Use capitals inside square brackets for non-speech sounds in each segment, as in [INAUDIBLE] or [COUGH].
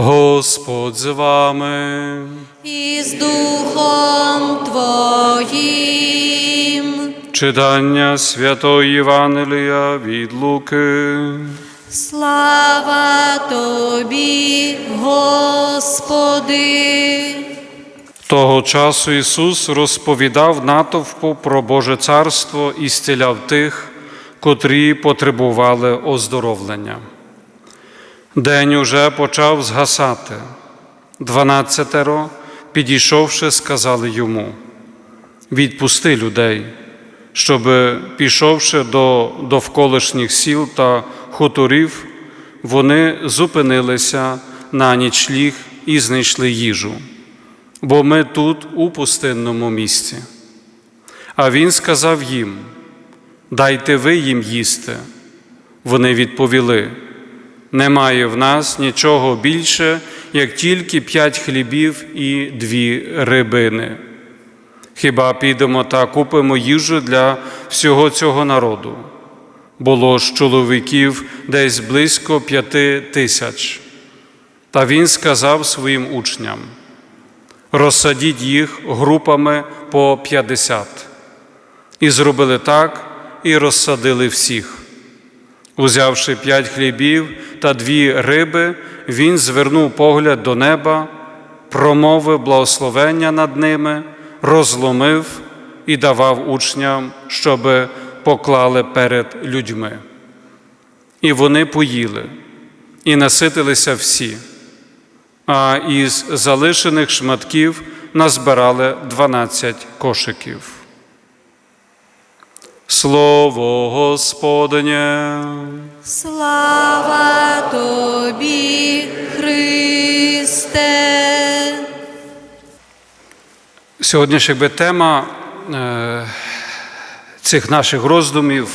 Господь з вами. і з Духом Твоїм. Читання Святої Євангелія від Луки. Слава Тобі, Господи. Того часу Ісус розповідав натовпу про Боже царство і зціляв тих, котрі потребували оздоровлення. День уже почав згасати. Дванадцятеро, підійшовши, сказали йому: Відпусти людей, щоб, пішовши до довколишніх сіл та хуторів, вони зупинилися на нічліг і знайшли їжу бо ми тут у пустинному місці. А він сказав їм: Дайте ви їм їсти. Вони відповіли: Немає в нас нічого більше, як тільки п'ять хлібів і дві рибини. Хіба підемо та купимо їжу для всього цього народу? Було ж чоловіків десь близько п'яти тисяч. Та він сказав своїм учням: розсадіть їх групами по 50. І зробили так, і розсадили всіх. Узявши п'ять хлібів та дві риби, він звернув погляд до неба, промовив благословення над ними, розломив і давав учням, щоб поклали перед людьми. І вони поїли, і наситилися всі а із залишених шматків назбирали 12 кошиків. Слово Господнє. Слава Тобі, Христе. Сьогодні ж якби тема е, цих наших роздумів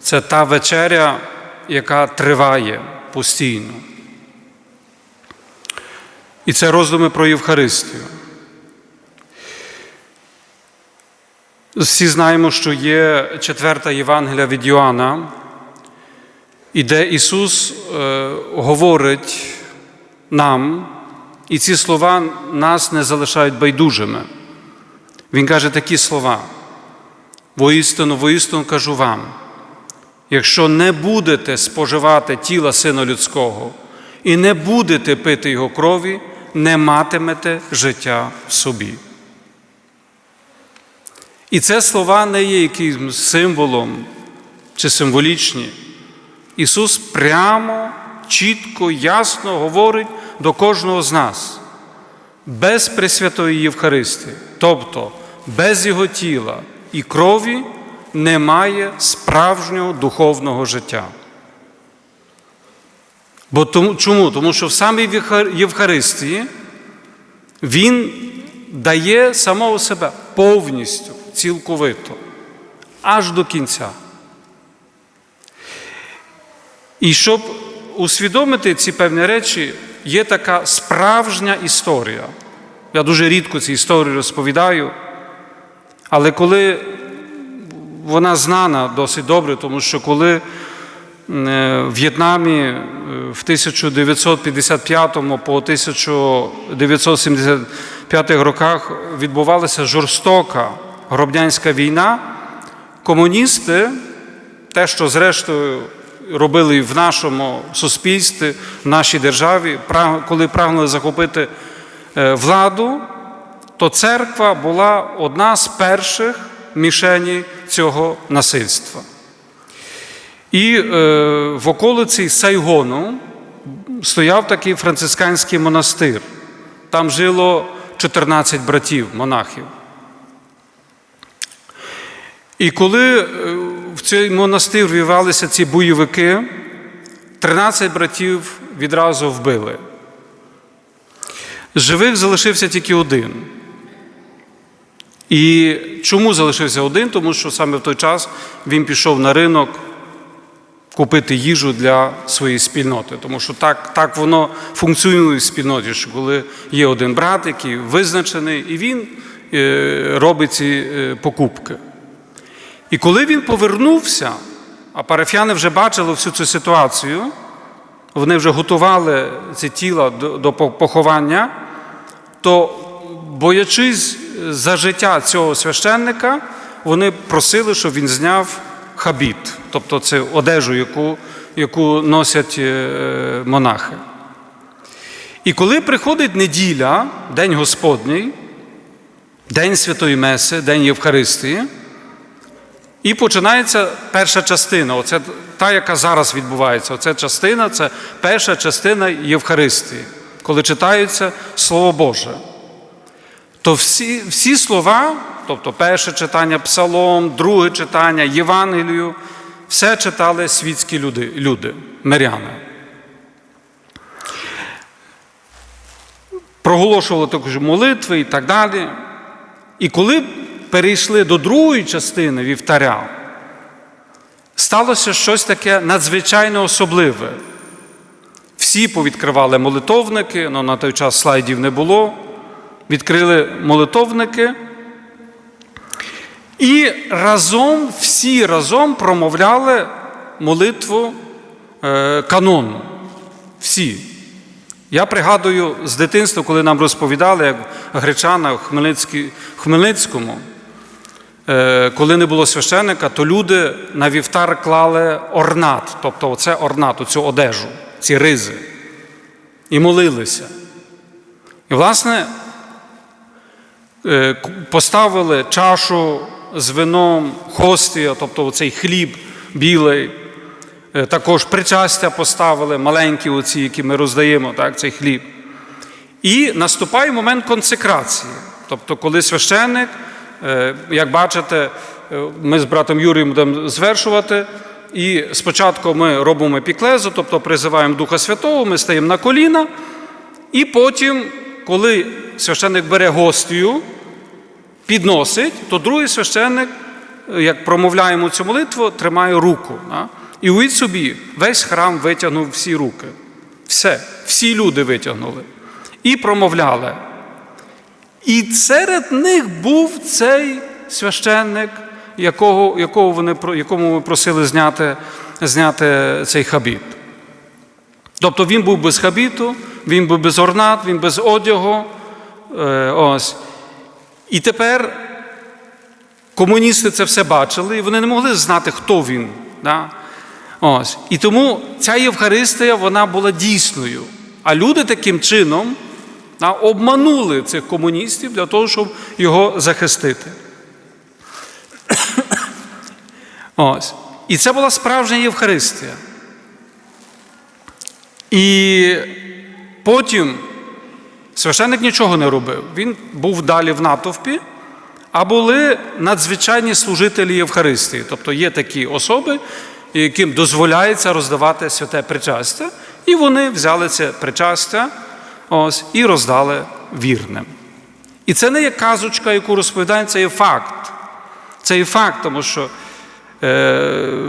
це та вечеря, яка триває постійно. І це роздуми про Євхаристію. Всі знаємо, що є четверта Євангелія від Йоанна, і де Ісус е, говорить нам, і ці слова нас не залишають байдужими. Він каже такі слова: воістину, воістину кажу вам, якщо не будете споживати тіла Сина Людського і не будете пити Його крові, не матимете життя в собі. І це слова не є якимсь символом чи символічні. Ісус прямо, чітко, ясно говорить до кожного з нас, без Пресвятої Євхаристії, тобто без Його тіла і крові немає справжнього духовного життя. Бо тому, чому? Тому що в самій Євхаристії Він дає самого себе повністю, цілковито, аж до кінця. І щоб усвідомити ці певні речі, є така справжня історія. Я дуже рідко ці історії розповідаю, але коли вона знана досить добре, тому що коли в В'єтнамі в 1955 по 1975 роках відбувалася жорстока гробнянська війна, комуністи, те, що зрештою робили в нашому суспільстві, в нашій державі, коли прагнули захопити владу, то церква була одна з перших мішені цього насильства. І е, в околиці Сайгону стояв такий францисканський монастир. Там жило 14 братів, монахів. І коли е, в цей монастир вівалися ці бойовики, 13 братів відразу вбили. Живих залишився тільки один. І чому залишився один? Тому що саме в той час він пішов на ринок купити їжу для своєї спільноти. Тому що так так воно функціонує в спільноті, що коли є один брат, який визначений, і він е, робить ці е, покупки. І коли він повернувся, а парафіяни вже бачили всю цю ситуацію, вони вже готували ці тіла до, поховання, то, боячись за життя цього священника, вони просили, щоб він зняв хабіт, тобто це одежу, яку, яку носять е, монахи. І коли приходить неділя, День Господній, День Святої Меси, День Євхаристії, і починається перша частина. Оце та, яка зараз відбувається. Оце частина це перша частина Євхаристії, коли читається Слово Боже. То всі, всі слова, тобто перше читання Псалом, друге читання, Євангелію, все читали світські люди, люди миряни. Проголошували також молитви і так далі. І коли перейшли до другої частини вівтаря, сталося щось таке надзвичайно особливе. Всі повідкривали молитовники, але на той час слайдів не було. Відкрили молитовники. І разом, всі разом промовляли молитву е, канону. Всі. Я пригадую з дитинства, коли нам розповідали, як гречана в Хмельницькому, коли не було священника, то люди на вівтар клали орнат, тобто оце орнат, оцю одежу, ці ризи, і молилися. І, власне, е, поставили чашу з вином, хостія, тобто оцей хліб білий. Е, Також причастя поставили, маленькі оці, які ми роздаємо, так, цей хліб. І наступає момент консекрації. Тобто, коли священник, е, як бачите, е, ми з братом Юрієм будемо звершувати. І спочатку ми робимо епіклезу, тобто призиваємо Духа Святого, ми стаємо на коліна. І потім, коли священник бере гостю, підносить, то другий священник, як промовляємо цю молитву, тримає руку. І уявіть собі, весь храм витягнув всі руки. Все, всі люди витягнули. І промовляли. І серед них був цей священник, якого, якого вони, якому ми просили зняти, зняти цей хабіт. Тобто він був без хабіту, він був без орнат, він без одягу. Е, ось. І тепер комуністи це все бачили, і вони не могли знати, хто він. Да? Ось. І тому ця Євхаристія вона була дійсною. А люди таким чином да, обманули цих комуністів для того, щоб його захистити. [COUGHS] Ось. І це була справжня Євхаристія. І потім священник нічого не робив. Він був далі в натовпі, а були надзвичайні служителі Євхаристії. Тобто є такі особи, яким дозволяється роздавати святе причастя, і вони взяли це причастя ось, і роздали вірним. І це не є казочка, яку розповідають, це є факт. Це є факт, тому що е,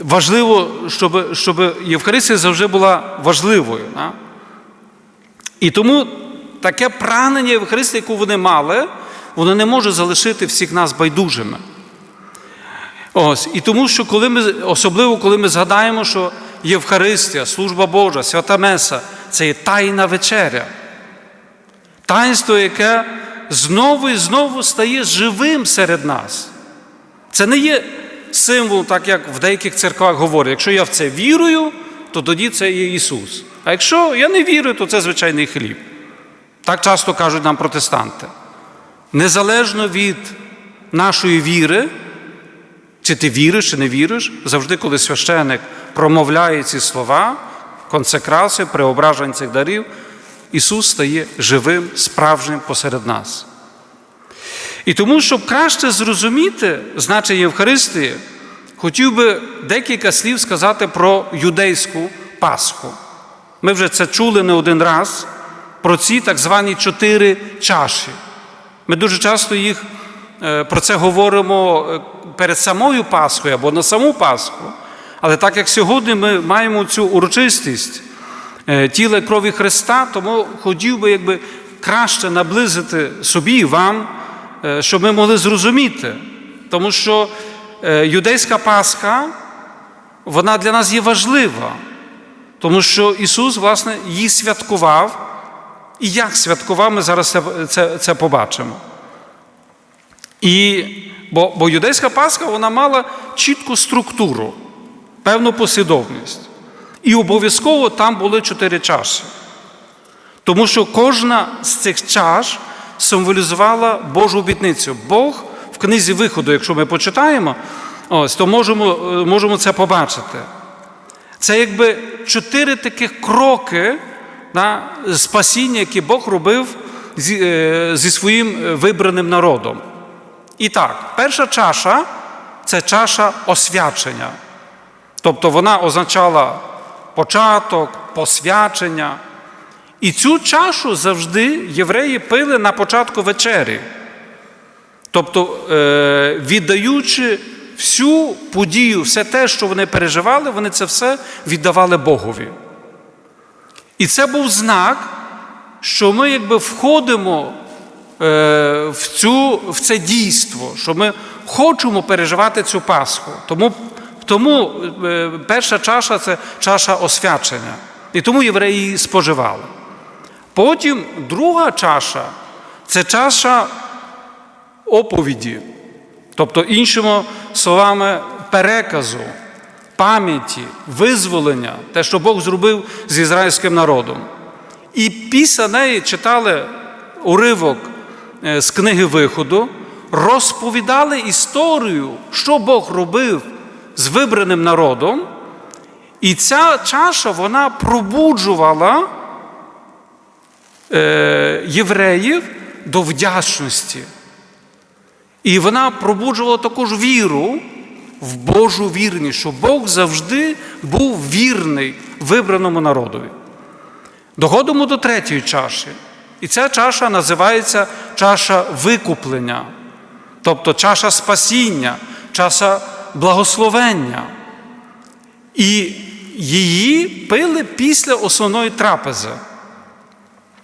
важливо, щоб, щоб Євхаристія завжди була важливою. Да? І тому таке прагнення Євхаристії, яку вони мали, воно не може залишити всіх нас байдужими. Ось. І тому, що коли ми, особливо коли ми згадаємо, що Євхаристія, служба Божа, свята Меса це є тайна вечеря. Таїнство, яке знову і знову стає живим серед нас. Це не є символ, так як в деяких церквах говорять, якщо я в це вірую, то тоді це є Ісус. А якщо я не вірю, то це звичайний хліб. Так часто кажуть нам протестанти. Незалежно від нашої віри, чи ти віриш, чи не віриш, завжди, коли священик промовляє ці слова, консекрацію, преображення цих дарів, Ісус стає живим, справжнім посеред нас. І тому, щоб краще зрозуміти значення Євхаристії, хотів би декілька слів сказати про юдейську Пасху. Ми вже це чули не один раз про ці так звані чотири чаші. Ми дуже часто їх е, про це говоримо е, перед самою Пасхою або на саму Пасху. Але так як сьогодні ми маємо цю урочистість е, тіла крові Христа, тому хотів би якби краще наблизити собі вам, е, щоб ми могли зрозуміти. Тому що е, юдейська Пасха, вона для нас є важлива. Тому що Ісус, власне, її святкував. І як святкував, ми зараз це, це, це побачимо. І, бо, бо юдейська Пасха вона мала чітку структуру, певну послідовність. І обов'язково там були чотири чаші. Тому що кожна з цих чаш символізувала Божу обітницю. Бог в книзі виходу, якщо ми почитаємо, ось, то можемо, е, можемо це побачити. Це якби чотири таких кроки на спасіння, які Бог робив зі, е, своїм е, вибраним народом. І так, перша чаша це чаша освячення. Тобто вона означала початок, посвячення. І цю чашу завжди євреї пили на початку вечері. Тобто, е, віддаючи всю подію, все те, що вони переживали, вони це все віддавали Богові. І це був знак, що ми якби входимо е, в, цю, в це дійство, що ми хочемо переживати цю Пасху. Тому, тому е, перша чаша це чаша освячення. І тому євреї її споживали. Потім друга чаша це чаша оповіді, тобто, іншими словами, переказу, пам'яті, визволення, те, що Бог зробив з ізраїльським народом. І після неї читали уривок е, з книги Виходу, розповідали історію, що Бог робив з вибраним народом. І ця чаша вона пробуджувала е, євреїв до вдячності. І вона пробуджувала також віру в Божу вірність, що Бог завжди був вірний вибраному народові. Доходимо до третьої чаші. І ця чаша називається чаша викуплення, тобто чаша спасіння, чаша благословення. І її пили після основної трапези.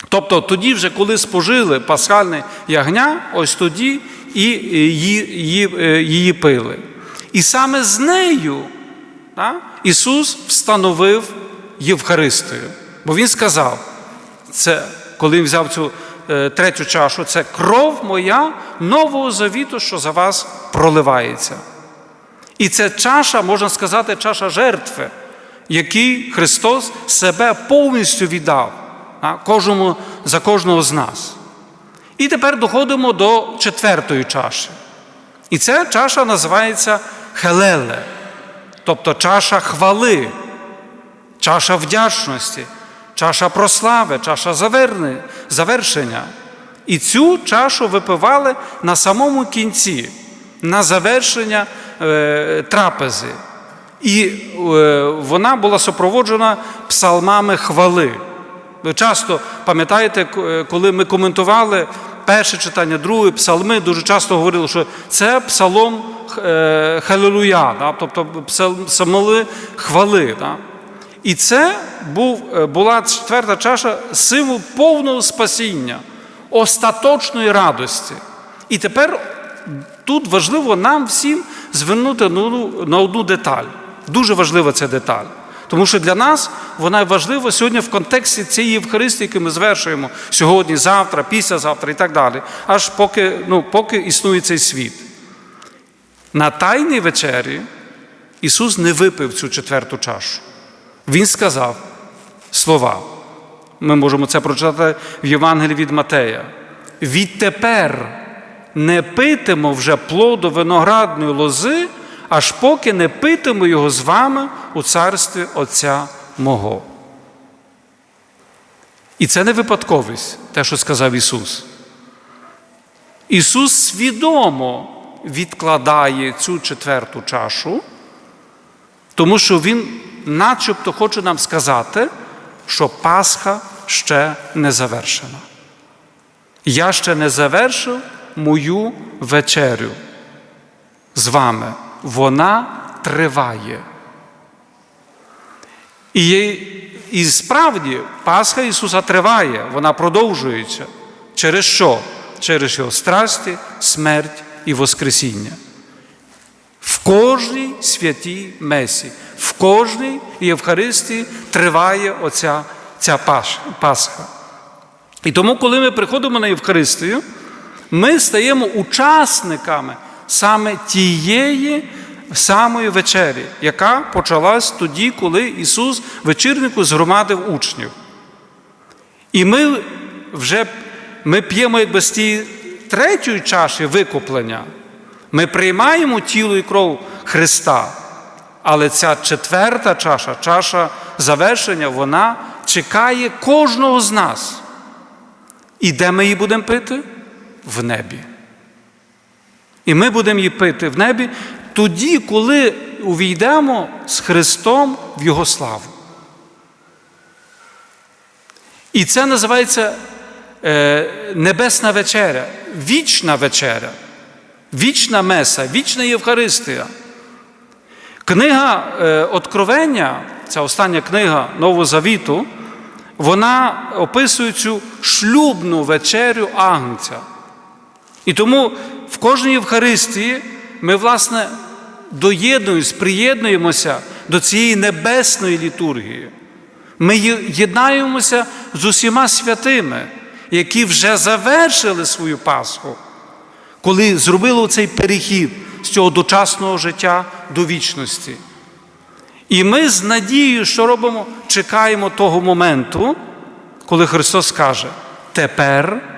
Тобто тоді, вже коли спожили пасхальне ягня, ось тоді і її, її, е, її пили. І саме з нею так, Ісус встановив Євхаристію. Бо Він сказав, це, коли він взяв цю е, третю чашу, це кров моя нового завіту, що за вас проливається. І це чаша, можна сказати, чаша жертви, який Христос себе повністю віддав кожному, за кожного з нас. І тепер доходимо до четвертої чаші. І ця чаша називається Хелеле, тобто чаша хвали, чаша вдячності, чаша прослави, чаша завершення. І цю чашу випивали на самому кінці, на завершення трапези. І е, вона була супроводжена псалмами хвали. Ви часто пам'ятаєте, е, коли ми коментували перше читання, друге псалми, дуже часто говорили, що це псалом е, Халилуя, да? тобто псал- псалми хвали. Да? І це був, е, була четверта чаша символ повного спасіння, остаточної радості. І тепер тут важливо нам всім звернути на одну- деталь. Дуже важлива ця деталь. Тому що для нас вона важлива сьогодні в контексті цієї Євхаристії, яку ми звершуємо сьогодні, завтра, післязавтра і так далі, аж поки, ну, поки існує цей світ. На Тайній вечері Ісус не випив цю четверту чашу. Він сказав слова. Ми можемо це прочитати в Євангелії від Матея. Відтепер не питимо вже плоду виноградної лози, аж поки не питимо його з вами у царстві Отця мого. І це не випадковість, те, що сказав Ісус. Ісус свідомо відкладає цю четверту чашу, тому що Він начебто хоче нам сказати, що Пасха ще не завершена. Я ще не завершив мою вечерю з вами. Вона триває. І, і справді Пасха Ісуса триває, вона продовжується. Через що? Через Його страсті, смерть і Воскресіння. В кожній святій месі, в кожній Євхаристії триває оця ця Пасха. І тому, коли ми приходимо на Євхаристію, ми стаємо учасниками саме тієї самої вечері, яка почалась тоді, коли Ісус вечірнику згромадив учнів. І ми вже ми п'ємо якби з тієї третьої чаші викуплення. Ми приймаємо тіло і кров Христа. Але ця четверта чаша, чаша завершення, вона чекає кожного з нас. І де ми її будемо пити? В небі. І ми будемо її пити в небі тоді, коли увійдемо з Христом в Його славу. І це називається е, Небесна вечеря, вічна вечеря, вічна меса, вічна Євхаристія. Книга е, Откровення, ця остання книга Нового Завіту, вона описує цю шлюбну вечерю Агнця. І тому в кожній Євхаристії ми, власне, доєднуємося, приєднуємося до цієї небесної літургії. Ми єднаємося з усіма святими, які вже завершили свою Пасху, коли зробили цей перехід з цього дочасного життя до вічності. І ми з надією, що робимо, чекаємо того моменту, коли Христос каже: тепер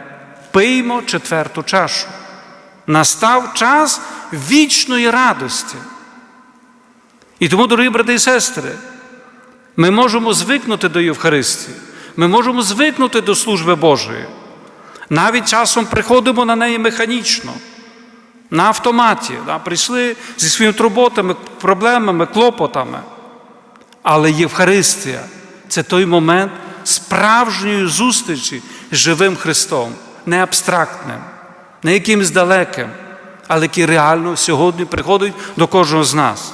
пиймо четверту чашу. Настав час вічної радості. І тому, дорогі брати і сестри, ми можемо звикнути до Євхаристії, ми можемо звикнути до служби Божої. Навіть часом приходимо на неї механічно, на автоматі. Да? Прийшли зі своїми турботами, проблемами, клопотами. Але Євхаристія це той момент справжньої зустрічі з живим Христом, не абстрактним, не якимось далеким, але який реально сьогодні приходить до кожного з нас,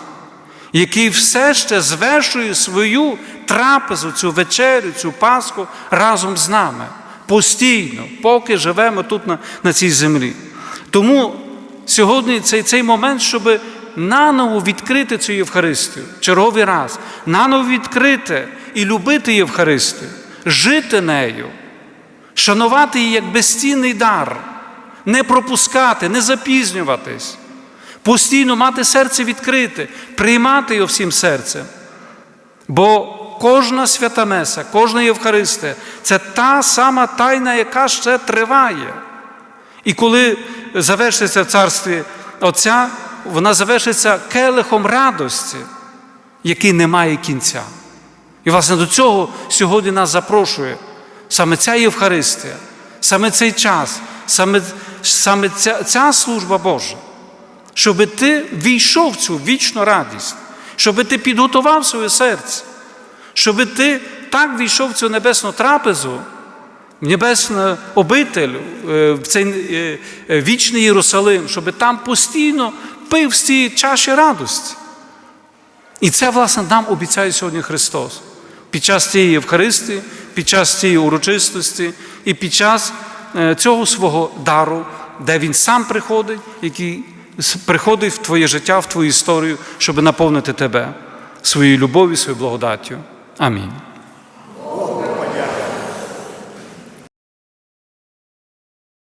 який все ще звершує свою трапезу, цю вечерю, цю Пасху разом з нами постійно, поки живемо тут на, на цій землі. Тому сьогодні цей, цей момент, щоб наново відкрити цю Євхаристію, черговий раз, наново відкрити і любити Євхаристію, жити нею, шанувати її як безцінний дар, не пропускати, не запізнюватись, постійно мати серце відкрите, приймати його всім серцем. Бо кожна свята Меса, кожна Євхаристія це та сама тайна, яка ще триває. І коли завершиться в царстві Отця, вона завершиться келихом радості, який не має кінця. І, власне, до цього сьогодні нас запрошує саме ця Євхаристія, саме цей час, саме, саме ця, ця служба Божа, щоб ти війшов в цю вічну радість, щоб ти підготував своє серце, щоб ти так війшов в цю небесну трапезу, в небесну обитель, е, в цей е, е, вічний Єрусалим, щоб там постійно пив з цієї чаші радості. І це, власне, нам обіцяє сьогодні Христос під час цієї Євхаристії, під час цієї урочистості і під час е, цього свого дару, де Він сам приходить, який приходить в твоє життя, в твою історію, щоб наповнити тебе своєю любов'ю, своєю благодаттю. Амінь.